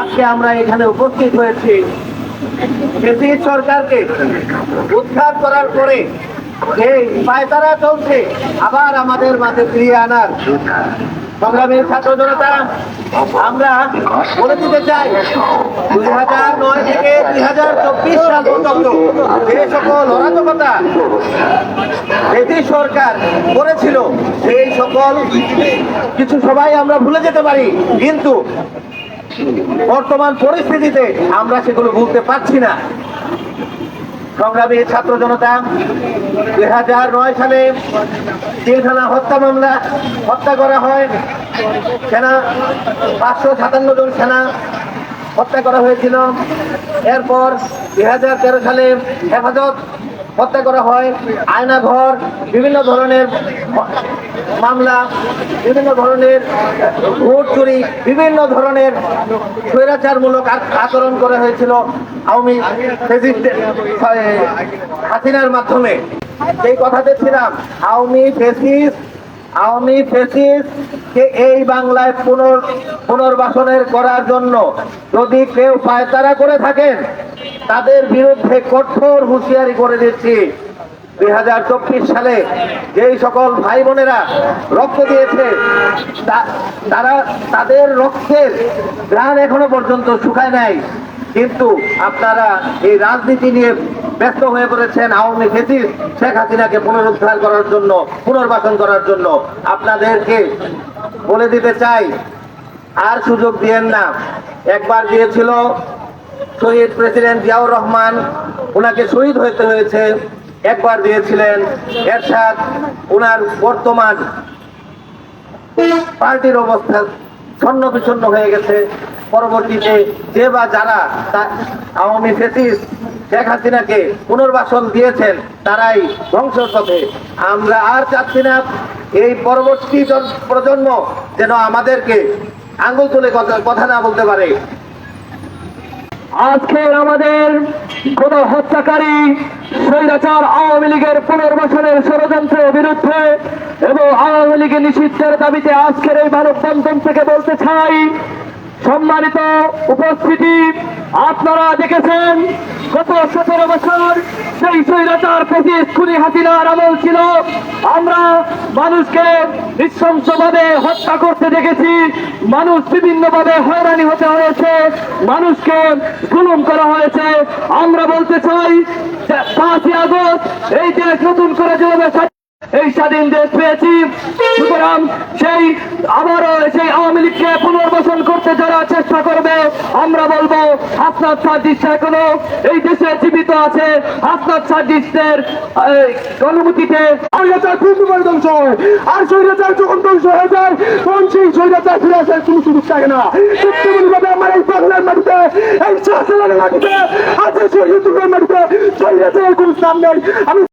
আজকে আমরা এখানে উপস্থিত হয়েছি। ব্রিটিশ সরকারকে উদ্ধার করার পরে যে পায়তারা চলছে, আবার আমাদের মাঝে ফিরিয়ে আনার সংগ্রামী ছাত্র জনতা, আমরা বলে দিতে চাই, দুই হাজার নয় থেকে দুই হাজার চব্বিশ সাল পর্যন্ত যে সকল অরাজকতা ব্রিটিশ সরকার করেছিল, সেই সকল কিছু সবাই আমরা ভুলে যেতে পারি। কিন্তু বর্তমান পরিস্থিতিতে আমরা সেগুলো ভুলতে পারছি না। সংগ্রামী ছাত্র জনতা, দুই হাজার নয় সালে জেলখানা হত্যা মামলা হত্যা করা হয়। সেনা, পাঁচশো সাতান্ন জন সেনা হত্যা করা হয়েছিল। এরপর দুই হাজার তেরো সালে হেফাজত হত্যা করা হয়। আয়নাঘর, বিভিন্ন ধরনের মামলা, বিভিন্ন ধরনের ভোট চুরি, বিভিন্ন ধরনের স্বৈরাচারমূলক আচরণ করা হয়েছিল আওয়ামী হাসিনার মাধ্যমে। সেই কথাতে ছিলাম আওয়ামী ফেসিস আওয়ামী ফেসিস্ট কে এই বাংলায় পুনর পুনর্বাসনের করার জন্য যদি কেউ পায়তারা করে থাকেন, তাদের বিরুদ্ধে কঠোর হুঁশিয়ারি করে দিচ্ছি। দুই হাজার চব্বিশ সালে যেই সকল ভাই বোনেরা রক্ত দিয়েছে তারা তাদের রক্তের ঘ্রাণ এখনও পর্যন্ত শুকায় নাই। কিন্তু আপনারা এই রাজনীতি নিয়ে ব্যস্ত হয়ে পড়েছেন আওয়ামী ফেসিস শেখ হাসিনাকে পুনরুদ্ধার করার জন্য, পুনর্বাসন করার জন্য। আপনাদেরকে বলে দিতে চাই, আর সুযোগ দিয়েন না। একবার দিয়েছিল শহীদ প্রেসিডেন্ট জিয়াউর রহমান ওনাকে শহীদ হতে হয়েছে। একবার দিয়েছিলেন এরশাদ ওনার বর্তমান পার্টির অবস্থা ছন্ন বিচ্ছন্ন হয়ে গেছে। পরবর্তীতে যে বা যারা আওয়ামী ফেসিস শেখ হাসিনাকে পুনর্বাসন দিয়েছেন, তারাই ধ্বংসের পথে। আমরা আর চাচ্ছি না এই পরবর্তী প্রজন্ম যেন আমাদেরকে আঙ্গুল তুলে কথা না বলতে পারে। আজকের আমাদের কোন হত্যাকারী স্বৈরাচার আওয়ামী লীগের পুনর্বাসনের ষড়যন্ত্রের বিরুদ্ধে এবং আওয়ামী লীগের নিষিদ্ধের দাবিতে আজকের এই মানববন্ধন থেকে বলতে চাই, সম্মানিত উপস্থিতি আপনারা দেখেছেন, গত সতেরো বছর সেই স্বৈরাচার পঁচিশ খুনি হাসিনার আমল ছিল। আমরা মানুষকে নৃশংসভাবে হত্যা করতে দেখেছি। মানুষ বিভিন্নভাবে হয়রানি হতে হয়েছে। মানুষকে জুলুম করা হয়েছে। আমরা বলতে চাই পাঁচই আগস্ট এই দেশ নতুন করে যেভাবে এই স্বাধীন দেশ পেয়েছি। সুতরাং সেই আবারও সেই আওয়ামী লীগকে পুনর্বাসন করতে যারা চেষ্টা করবে, আমরা বলব, হাসনাত সার্জিস এখনও এই দেশে জীবিত আছে। হাসনাত সার্জিসের অনুমতিতে আর স্বৈরাচার যখন ধ্বংস হয়ে যায়, তখন সেই ফিরে আসার কোনো সুযোগ থাকে না। আমার এই বাংলার মাটিতে, এই মাটিতে আছে মাটিতে কোনো স্থান নেই। আমি